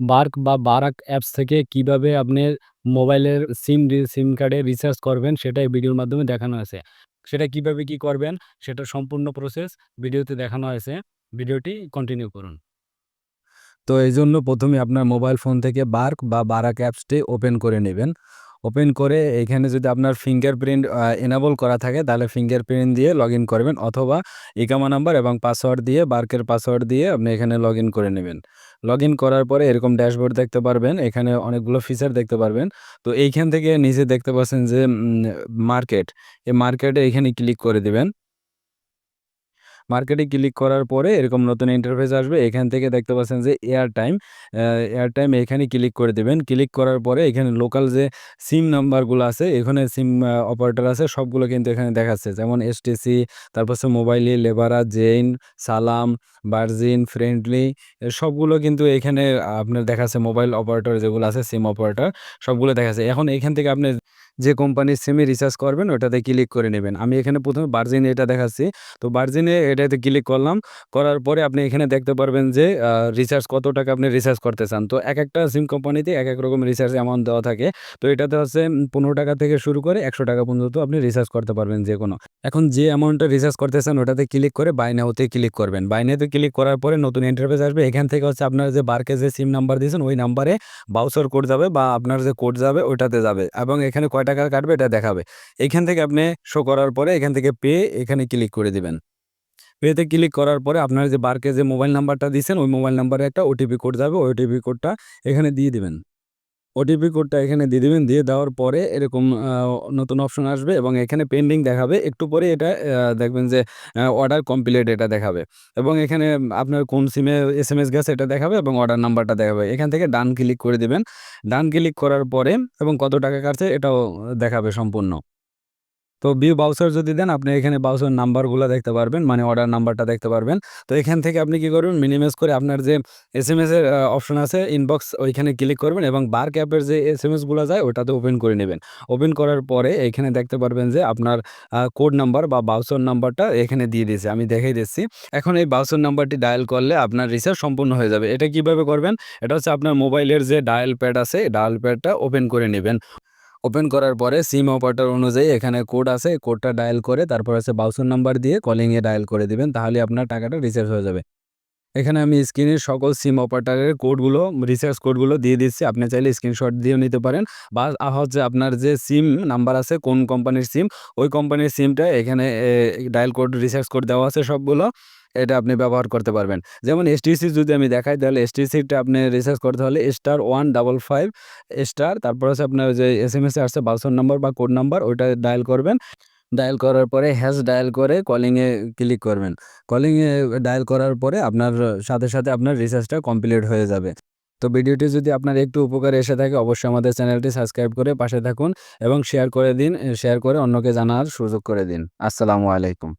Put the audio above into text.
Bark বা Barack apps থেকে কীভাবে আপনার মোবাইলের সিম সিম কার্ডে রিচার্জ করবেন, সেটাই ভিডিওর মাধ্যমে দেখানো হয়েছে। সেটা কীভাবে কি করবেন সেটা সম্পূর্ণ প্রসেস ভিডিওতে দেখানো হয়েছে। ভিডিওটি কন্টিনিউ করুন। তো এই জন্য প্রথমে আপনার মোবাইল ফোন থেকে বার্ক বা বারাক অ্যাপসটি ওপেন করে নিবেন। ওপেন করে এখানে যদি আপনার ফিঙ্গারপ্রিন্ট প্রিন্ট এনাবল করা থাকে তাহলে ফিঙ্গারপ্রিন্ট দিয়ে লগ করবেন অথবা ইকামা নাম্বার এবং পাসওয়ার্ড দিয়ে বার্কের পাসওয়ার্ড দিয়ে আপনি এখানে লগ করে নেবেন। লগ করার পরে এরকম ড্যাশবোর্ড দেখতে পারবেন। এখানে অনেকগুলো ফিচার দেখতে পারবেন। তো এইখান থেকে নিজে দেখতে পাচ্ছেন যে মার্কেট, এই মার্কেটে এখানে ক্লিক করে দিবেন। মার্কেটে ক্লিক করার পরে এরকম নতুন ইন্টারফেস আসবে। এখান থেকে দেখতে পাচ্ছেন যে এয়ার টাইম, এয়ার টাইম এখানে ক্লিক করে দিবেন। ক্লিক করার পরে এখানে লোকাল যে সিম নাম্বারগুলো আছে এখানে সিম অপারেটর আছে সবগুলো কিন্তু এখানে দেখাচ্ছে। যেমন এসটিসি, তারপর হচ্ছে Mobily, Lebara, Zain, Salam, Virgin, friendly সবগুলো কিন্তু এখানে আপনার দেখাচ্ছে মোবাইল অপারেটর যেগুলো আছে সিম অপারেটর সবগুলো দেখাচ্ছে। এখন এখান থেকে আপনি যে কোম্পানির সিমে রিচার্জ করবেন, ওটাতে ক্লিক করে নেবেন আমি এখানে ১ম এ ভার্জিন এটা দেখাচ্ছি। তো বার্জিনে এটাতে ক্লিক করলাম। করার পরে আপনি এখানে দেখতে পারবেন যে রিচার্জ কত টাকা আপনি রিচার্জ করতে চান। তো এক একটা সিম কোম্পানিতে এক এক রকম রিচার্জ অ্যামাউন্ট দেওয়া থাকে। তো এটাতে হচ্ছে পনেরো টাকা থেকে শুরু করে ৳১০০ পর্যন্ত আপনি রিচার্জ করতে পারবেন যে কোনো এখন যে অ্যামাউন্টটা রিচার্জ করতে চান, ওটাতে ক্লিক করে বাই নাও ক্লিক করবেন। বাই নাও তে ক্লিক করার পরে নতুন ইন্টারফেস আসবে। এখান থেকে হচ্ছে আপনার যে বার্কে যে সিম নাম্বার দিয়েছেন, ওই নাম্বারে ভাউচার কোড যাবে বা আপনার যে কোড যাবে, ওইটাতে যাবে এবং এখানে কয় টাকা কাটবে, এটা দেখাবে। এখান থেকে আপনি শো করার পরে এখান থেকে পে এখানে ক্লিক করে দিবেন। পেতে ক্লিক করার পরে আপনার যে বার্কে যে মোবাইল নাম্বারটা দিয়েছেন, ওই মোবাইল নাম্বারে একটা ওটিপি কোড যাবে। ওই ওটিপি কোডটা এখানে দিয়ে দিবেন। ওটিপি কোডটা এখানে দিয়ে দেবেন দিয়ে দেওয়ার পরে এরকম নতুন অপশন আসবে এবং এখানে পেন্ডিং দেখাবে। একটু পরে এটা দেখবেন যে অর্ডার কমপ্লিট এটা দেখাবে এবং এখানে আপনার কোন সিমে এস এম এস গেছে এটা দেখাবে এবং অর্ডার নাম্বারটা দেখাবে। এখান থেকে ডান ক্লিক করে দিবেন। ডান ক্লিক করার পরে এবং কত টাকা কাটছে এটাও দেখাবে সম্পূর্ণ। তো ভিউ ভাউচার যদি দেন, আপনি এখানে ভাউচার নাম্বারগুলো দেখতে পারবেন মানে অর্ডার নাম্বারটা দেখতে পারবেন। তো এখান থেকে আপনি কি করবেন মিনিমাইজ করে আপনার যে এস এর আ অপশন আছে ইনবক্স ওইখানে ক্লিক করবেন এবং বার অ্যাপের যে এস এম এসগুলো যায়, ওটাতে ওপেন করে নেবেন ওপেন করার পরে এইখানে দেখতে পারবেন যে আপনার কোড নাম্বার বা ভাউচার নাম্বারটা এখানে দিয়ে দিয়েছে। আমি দেখাই দিচ্ছি। এখন এই ভাউচার নাম্বারটি ডায়াল করলে আপনার রিচার্জ সম্পূর্ণ হয়ে যাবে। এটা কীভাবে করবেন? এটা হচ্ছে আপনার মোবাইলের যে ডায়াল প্যাড আছে ডায়াল প্যাডটা ওপেন করে নিবেন। ওপেন করার পরে সিম অপারেটর অনুযায়ী এখানে কোড আছে। কোডটা ডায়াল করে তারপর হচ্ছে ভাউচার নাম্বার দিয়ে কলিং এ ডায়াল করে দিবেন। তাহলে আপনার টাকাটা রিচার্জ হয়ে যাবে। এখানে আমি স্ক্রিনে সকল সিম অপারেটারের কোডগুলো রিচার্জ কোডগুলো দিয়ে দিচ্ছি। আপনি চাইলে স্ক্রিনশট দিয়েও নিতে পারেন বা হচ্ছে আপনার যে সিম নাম্বার আছে, কোন কোম্পানির সিম ওই কোম্পানির সিমটা এখানে ডায়াল কোড রিচার্জ কোড দেওয়া আছে সবগুলো। এটা আপনি ব্যবহার করতে পারবেন। যেমন এসটিসি যদি আমি দেখাই তাহলে এসটিসিটা আপনি রিচার্জ করতে হলে *155* স্টার তারপর হচ্ছে আপনার যে এসএমএস এ আসছে ভাউচার নাম্বার বা কোড নাম্বার ওইটা ডায়াল করবেন। ডায়াল করার পরে হ্যাশ ডায়াল করে কলিংয়ে ক্লিক করবেন। কলিংয়ে ডায়াল করার পরে আপনার সাথে, সাথে আপনার রিচার্জটা কমপ্লিট হয়ে যাবে। তো ভিডিওটি যদি আপনার একটু উপকার এসে থাকে অবশ্যই আমাদের চ্যানেলটি সাবস্ক্রাইব করে পাশে থাকুন এবং শেয়ার করে দিন। শেয়ার করে অন্যকে জানার সুযোগ করে দিন। আসসালামু আলাইকুম।